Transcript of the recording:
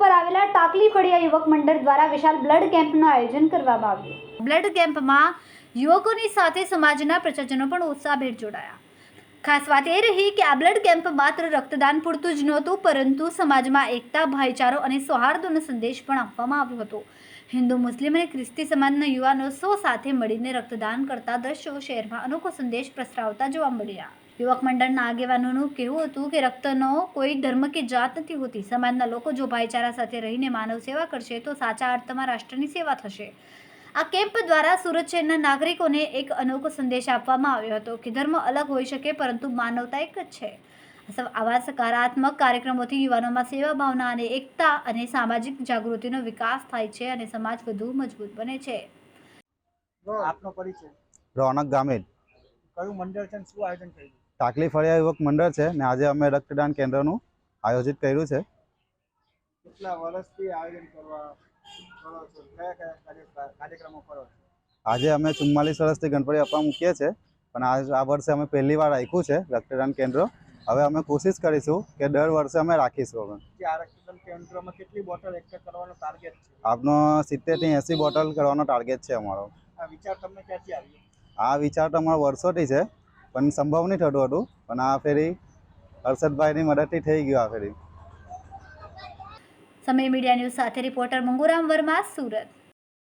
સુરતના ટાકલી ફળિયા યુવક મંડળ દ્વારા વિશાલ બ્લડ કેમ્પનું આયોજન કરવામાં આવ્યું. બ્લડ કેમ્પમાં યુવકોની સાથે સમાજના પ્રજાજનો પણ ઉત્સાહભેર જોડાયા. ખાસ વાત એ રહી કે આ બ્લડ કેમ્પ માત્ર રક્તદાન પૂરતું જ નહોતું, પરંતુ સમાજમાં એકતા, ભાઈચારો અને સૌહાર્દનો સંદેશ પણ આપવામાં આવ્યો હતો. હિન્દુ, મુસ્લિમ અને ખ્રિસ્તી સમાજના યુવાનો સૌ સાથે મળીને રક્તદાન કરતા દ્રશ્યો શહેરમાં અનોખો સંદેશ પ્રસરાવતા જોવા મળ્યા. યુવક મંડળના આગેવાનોનું કહેવું હતું કે રક્તનો કોઈ ધર્મ કે જાત નથી હોતી. સમાજના લોકો જો ભાઈચારા સાથે રહીને માનવ સેવા કરશે તો સાચા અર્થમાં રાષ્ટ્રની સેવા થશે. આ કેમ્પ દ્વારા સુરત શહેરના નાગરિકોને એક અનોખો સંદેશ આપવામાં આવ્યો હતો કે ધર્મ અલગ હોઈ શકે પરંતુ માનવતા એક જ છે. આવા સકારાત્મક કાર્યક્રમોથી યુવાનોમાં સેવા ભાવના અને એકતા અને સામાજિક જાગૃતિનો વિકાસ થાય છે અને સમાજ વધુ મજબૂત બને છે. આપનો પરિચય. રોનક ગામેલ. કયું મંડળ છે શું આયોજન કર્યું? ટાકલી ફળિયા યુવક મંડળ છે ને આજે અમે રક્તદાન કેન્દ્રનું આયોજિત કર્યું છે. કેટલા વર્ષથી આયોજન કરવા કરો છો? કયા કયા કાર્યક્રમો કરો છો? આજે અમે ચુમ્માલીસ વર્ષથી ગણપતિ બાપા મૂકીએ છીએ પણ આજ આ વર્ષે અમે પહેલી વાર રાખ્યું છે રક્તદાન કેન્દ્ર. હવે અમે કોશિશ કરીશું કે દર વર્ષે અમે રાખીશું અમે જે આ રક્તદાન કેન્દ્રમાં કેટલી બોટલ કરવાનો ટાર્ગેટ છે? આપનો સિત્તેરથી એંસી બોટલ કરવાનો ટાર્ગેટ છે અમારો. આ વિચાર તમને ક્યાંથી આવ્યો? આ વિચાર તો અમારો વર્ષોથી છે પણ સંભવ નહીં થતું હતું. પણ આ ફેરી હર્ષદભાઈની મદદથી થઈ ગયું આ ફેરી. સમય મીડિયા ન્યૂઝ સાથે રિપોર્ટર મંગુરામ વર્મા, સુરત.